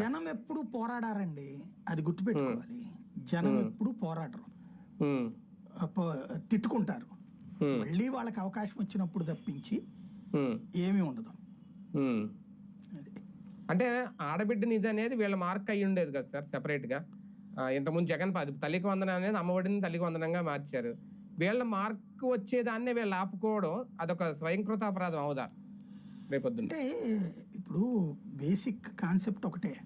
జనం ఎప్పుడు పోరాడారండి. అది గుర్తుపెట్టుకోవాలి. జనం ఎప్పుడు పోరాడరు. తిట్టుకుంటారు. మళ్ళీ వాళ్ళకి అవకాశం వచ్చినప్పుడు తప్పించి ఏమీ ఉండదు. అంటే ఆడబిడ్డ నిధి అనేది వీళ్ళ మార్క్ అయ్యి ఉండేది కదా సార్ సెపరేట్గా ఇంతకుముందు జగన్ పది తల్లికి వందనం అనేది అమ్మఒడిని తల్లికి వందనంగా మార్చారు. వీళ్ళ మార్క్ వచ్చేదాన్నే వీళ్ళు ఆపుకోవడం అదొక స్వయంకృత అపరాధం అవుదా? రేపొద్దున. అంటే ఇప్పుడు బేసిక్ కాన్సెప్ట్ ఒకటే.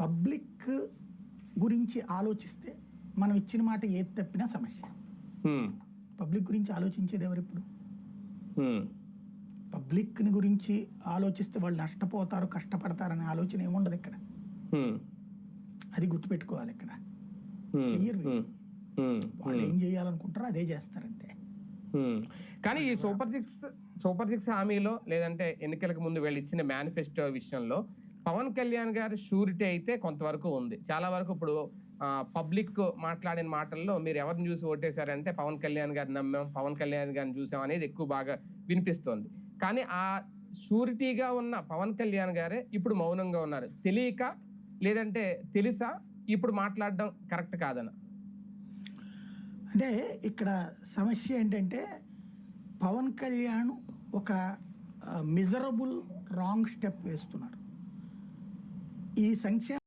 పబ్లిక్ గురించి ఆలోచిస్తే మనం ఇచ్చిన మాట ఏది తప్పినా సమస్య. పబ్లిక్ గురించి ఆలోచించేది ఎవరు ఇప్పుడు? పబ్లిక్ని గురించి ఆలోచిస్తే వాళ్ళు నష్టపోతారు కష్టపడతారనే ఆలోచన ఏముండదు ఇక్కడ. అది గుర్తుపెట్టుకోవాలి ఇక్కడ. చెయ్యరు వీళ్ళు. ఏం చేయాలనుకుంటారో అదే చేస్తారంతే. కానీ ఈ సూపర్ సిక్స్ సూపర్ సిక్స్ హామీలో లేదంటే ఎన్నికలకు ముందు వీళ్ళు ఇచ్చిన మేనిఫెస్టో విషయంలో పవన్ కళ్యాణ్ గారి షూరిటీ అయితే కొంతవరకు ఉంది. చాలా వరకు ఇప్పుడు పబ్లిక్ మాట్లాడిన మాటల్లో మీరు ఎవరిని చూసి ఓటేశారంటే పవన్ కళ్యాణ్ గారిని నమ్మాం పవన్ కళ్యాణ్ గారిని చూసాం అనేది ఎక్కువ బాగా వినిపిస్తోంది. కానీ ఆ షూరిటీగా ఉన్న పవన్ కళ్యాణ్ గారే ఇప్పుడు మౌనంగా ఉన్నారు. తెలియక లేదంటే తెలుసా? ఇప్పుడు మాట్లాడడం కరెక్ట్ కాదన. అంటే ఇక్కడ సమస్య ఏంటంటే పవన్ కళ్యాణ్ ఒక మిజరబుల్ రాంగ్ స్టెప్ వేస్తున్నాడు ఈ సంక్షేమ